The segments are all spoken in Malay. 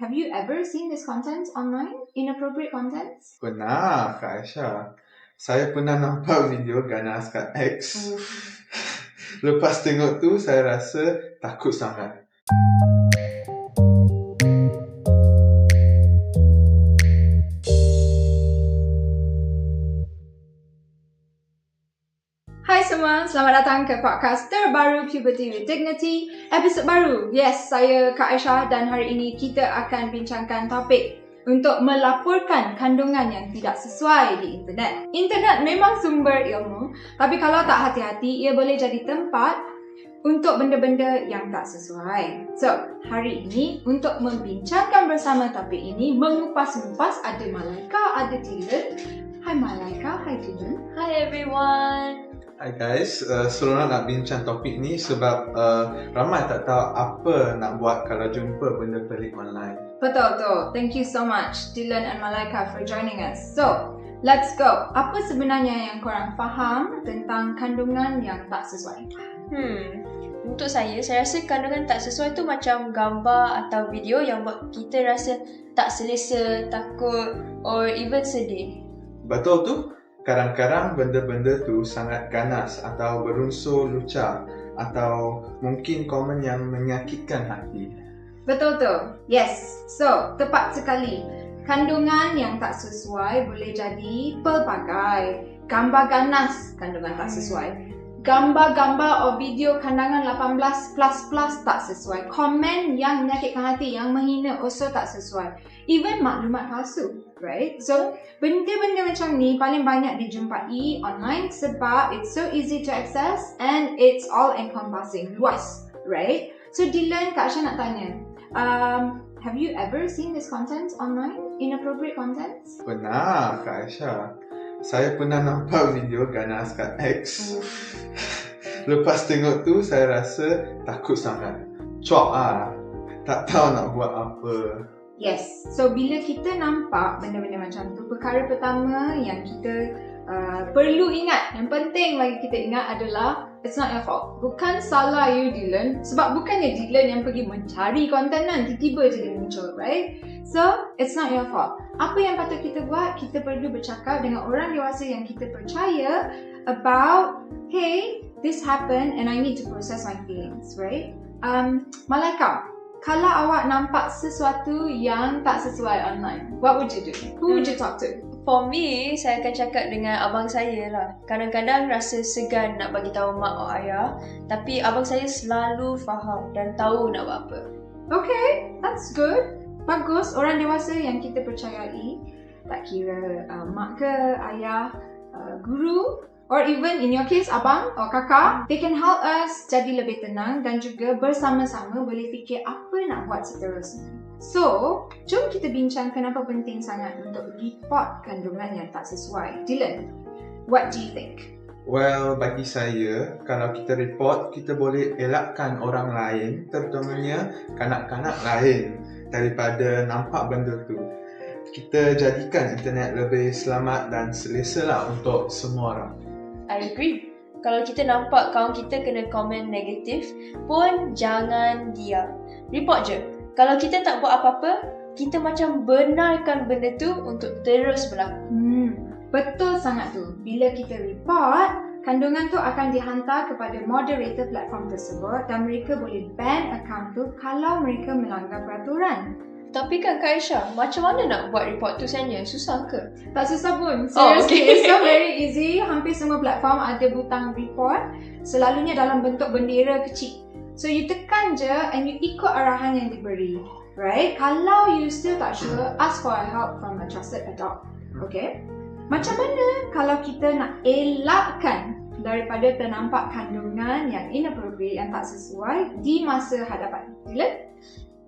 Have you ever seen this content online? Inappropriate content? Pernah, Kak Aisyah. Saya pernah nampak video ganas kat X. Lepas tengok tu, saya rasa takut sangat. Selamat datang ke podcast terbaru Puberty with Dignity. Episod baru. Yes, saya Kak Aisyah dan hari ini kita akan bincangkan topik untuk melaporkan kandungan yang tidak sesuai di internet. Internet memang sumber ilmu, tapi kalau tak hati-hati, ia boleh jadi tempat untuk benda-benda yang tak sesuai. So, hari ini untuk membincangkan bersama topik ini, mengupas-ngupas ada Malaika, ada Dylan. Hai Malaika, hai Dylan. Hi everyone. Hai guys, uh, seronok nak bincang topik ni sebab uh, ramai tak tahu apa nak buat kalau jumpa benda pelik online. Betul, betul. Thank you so much, Dylan and Malaika for joining us. So, let's go. Apa sebenarnya yang korang faham tentang kandungan yang tak sesuai? Hmm. Untuk saya, saya rasa kandungan tak sesuai tu macam gambar atau video yang buat kita rasa tak selesa, takut or even sedih. Betul tu? Kadang-kadang benda-benda tu sangat ganas atau berunsur lucah atau mungkin komen yang menyakitkan hati. Betul tu. Yes. So, tepat sekali. Kandungan yang tak sesuai boleh jadi pelbagai. Gambar ganas kandungan tak sesuai. Gambar-gambar atau video kandungan 18 plus plus tak sesuai. Komen yang menyakitkan hati, yang menghina also tak sesuai. Even maklumat palsu, right? So, benda-benda macam ni paling banyak dijumpai online sebab it's so easy to access and it's all encompassing, luas, right? So, Dylan, Kak Aisyah nak tanya, um, have you ever seen this content online? Inappropriate content? Pernah, Kak Aisyah. Saya pernah nampak video ganas kat X. Lepas tengok tu, saya rasa takut sangat. Cuak ah. Tak tahu nak buat apa. Yes. So bila kita nampak benda-benda macam tu, perkara pertama yang kita uh, perlu ingat, yang penting bagi kita ingat adalah it's not your fault. Bukan salah you Dylan, sebab bukannya Dylan yang pergi mencari konten kan, tiba-tiba je dia muncul, right? So, it's not your fault. Apa yang patut kita buat? Kita perlu bercakap dengan orang dewasa yang kita percaya about, hey, this happened and I need to process my feelings, right? Um, Malaika, kalau awak nampak sesuatu yang tak sesuai online, what would you do? Who would you talk to? For me, saya akan cakap dengan abang saya lah. Kadang-kadang rasa segan nak bagi tahu mak atau ayah, tapi abang saya selalu faham dan tahu nak buat apa. Okay, that's good. Bagus, orang dewasa yang kita percayai, tak kira uh, mak ke, ayah, uh, guru, or even in your case abang or kakak, they can help us jadi lebih tenang dan juga bersama-sama boleh fikir apa nak buat seterusnya. So, jom kita bincang kenapa penting sangat untuk report kandungan yang tak sesuai. Dylan, what do you think? Well, bagi saya, kalau kita report, kita boleh elakkan orang lain, terutamanya kanak-kanak lain daripada nampak benda tu. Kita jadikan internet lebih selamat dan selesa lah untuk semua orang. I agree. Kalau kita nampak kawan kita kena komen negatif pun jangan diam. Report je. Kalau kita tak buat apa-apa, kita macam benarkan benda tu untuk terus berlaku. Hmm, betul sangat tu. Bila kita report, kandungan tu akan dihantar kepada moderator platform tersebut dan mereka boleh ban account tu kalau mereka melanggar peraturan. Tapi kan Kak Aisyah, macam mana nak buat report tu sebenarnya? Susah ke? Tak susah pun. Oh, Seriously, okay. it's so very easy. Hampir semua platform ada butang report. Selalunya dalam bentuk bendera kecil. So you tekan je and you ikut arahan yang diberi. Right? Kalau you still tak sure, ask for help from a trusted adult. Okay? Macam mana kalau kita nak elakkan daripada ternampak kandungan yang inappropriate, yang tak sesuai di masa hadapan? Dylan?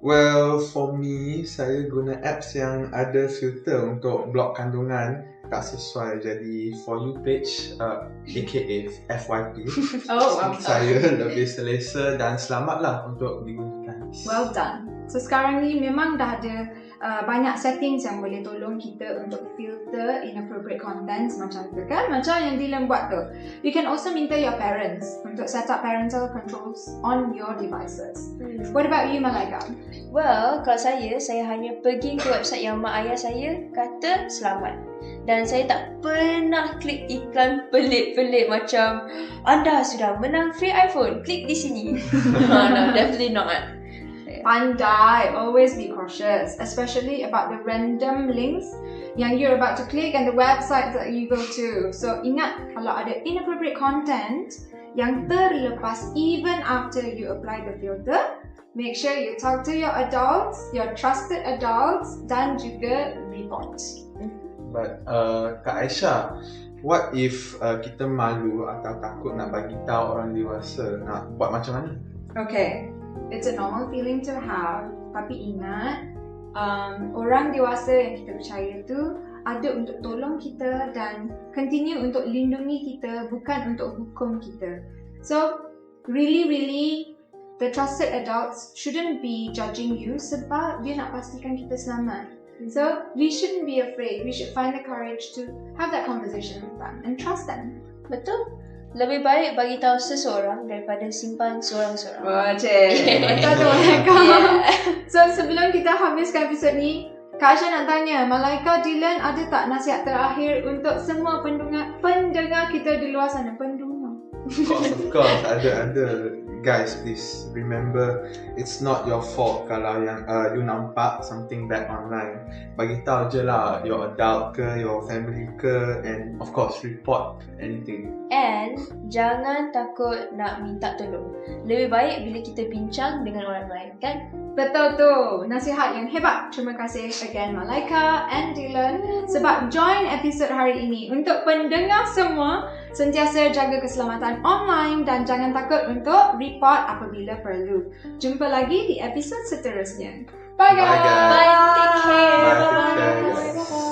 Well, for me, saya guna apps yang ada filter untuk block kandungan tak sesuai. Jadi, for you page, uh, aka FYP, Oh, wow. saya lebih selesa dan selamat lah untuk digunakan. Well done. So sekarang ni memang dah ada uh, banyak settings yang boleh tolong kita untuk filter inappropriate contents macam tu kan. Macam yang Dylan buat tu. You can also minta your parents untuk set up parental controls on your devices. What about you Malaika? Well, kalau saya, saya hanya pergi ke website yang mak ayah saya kata selamat. Dan saya tak pernah klik iklan pelik-pelik macam anda sudah menang free iPhone, klik di sini. no, no, definitely not. Pandai, always be cautious, especially about the random links yang you're about to click and the website that you go to. So ingat kalau ada inappropriate content yang terlepas even after you apply the filter, make sure you talk to your adults, your trusted adults dan juga report. But uh, Kak Aisyah, what if uh, kita malu atau takut nak bagi tahu orang dewasa nak buat macam mana? Okay, it's a normal feeling to have. Tapi ingat, um, orang dewasa yang kita percaya tu ada untuk tolong kita dan continue untuk lindungi kita, bukan untuk hukum kita. So, really, really, the trusted adults shouldn't be judging you sebab dia nak pastikan kita selamat. So, we shouldn't be afraid. We should find the courage to have that conversation with them and trust them. Betul? Lebih baik bagi tahu seseorang daripada simpan seorang-seorang. Wah, cik. Betul tu, Malaika. So, sebelum kita habiskan episod ni, Kak Aisyah nak tanya, Malaika Dylan ada tak nasihat terakhir untuk semua pendengar, pendengar kita di luar sana? Pendengar. Of course, of course, ada ada. Guys, please remember, it's not your fault kalau yang uh, you nampak something bad online. Bagi tahu je lah your adult ke, your family ke, and of course report anything. And jangan takut nak minta tolong. Lebih baik bila kita bincang dengan orang lain, kan? Betul tu. Nasihat yang hebat. Terima kasih again Malaika and Dylan sebab join episod hari ini. Untuk pendengar semua, sentiasa jaga keselamatan online dan jangan takut untuk report report apabila perlu. Jumpa lagi di episod seterusnya. Bye guys. Bye. Take care. Bye. Bye. Bye. Bye. Bye. Bye. Bye.